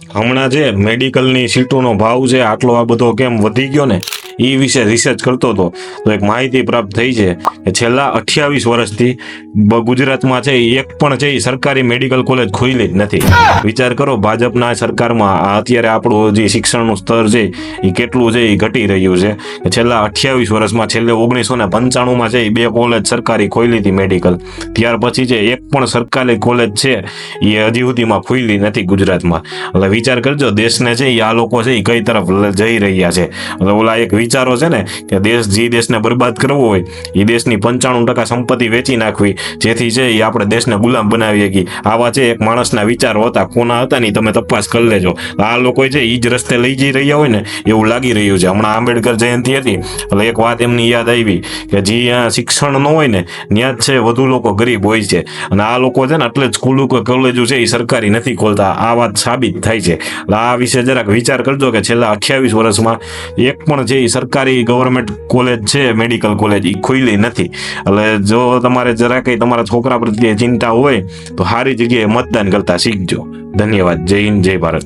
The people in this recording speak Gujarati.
હમણાં જે મેડિકલની સીટોનો ભાવ છે આટલો આ બધો કેમ વધી ગયો ને? એ વિશે રિસર્ચ કરતો હતો. તો એક માહિતી પ્રાપ્ત થઈ છે કે છેલ્લા અઠ્યાવીસ વર્ષથી ગુજરાતમાં છે એક પણ છે એ સરકારી મેડિકલ કોલેજ ખોલી જ નથી. વિચાર કરો ભાજપના સરકારમાં અત્યારે આપણું જે શિક્ષણનું સ્તર છે એ કેટલું છે એ ઘટી રહ્યું છે. છેલ્લા અઠ્યાવીસ વર્ષમાં છેલ્લે ઓગણીસો ને પંચાણુંમાં છે એ બે કોલેજ સરકારી ખોલી હતી મેડિકલ. ત્યાર પછી છે એક પણ સરકારી કોલેજ છે એ હજી સુધીમાં ખુલી નથી ગુજરાતમાં. એટલે વિચાર કરજો, દેશને છે એ આ લોકો છે એ કઈ તરફ જઈ રહ્યા છે. એટલે ઓલા એક વિચારો છે ને કે દેશ જે દેશને બરબાદ કરવો હોય, એ દેશની પંચાણું ટકા સંપત્તિ વેચી નાખવી. જેથી છે એ આપણે દેશને ગુલામ બનાવી શકીએ આવા છે એક માણસના વિચારો હતા, કોના હતા ને તમે તપાસ કરી લેજો. આ લોકો છે એ જ રસ્તે લઈ જઈ રહ્યા હોય ને, એવું લાગી રહ્યું છે. હમણાં આંબેડકર જયંતિ હતી, એટલે એક વાત એમની યાદ આવી કે જ્યાં શિક્ષણ ન હોય ને, ત્યાં જ છે વધુ લોકો ગરીબ હોય છે. અને આ લોકો છે ને એટલે જ સ્કૂલો કે કોલેજો છે એ સરકારી નથી ખોલતા. આ વાત સાબિત થાય છે. આ વિશે જરાક વિચાર કરજો કે છેલ્લા અઠ્યાવીસ વર્ષમાં એક પણ જે સરકારી ગવર્મેન્ટ કોલેજ છે મેડિકલ કોલેજ એ ખુલ્લી નથી. એટલે જો તમારે જરા કંઈ તમારા છોકરા પ્રત્યે ચિંતા હોય, તો સારી જગ્યાએ મતદાન કરતા શીખજો. ધન્યવાદ. જય હિન્દ, જય ભારત.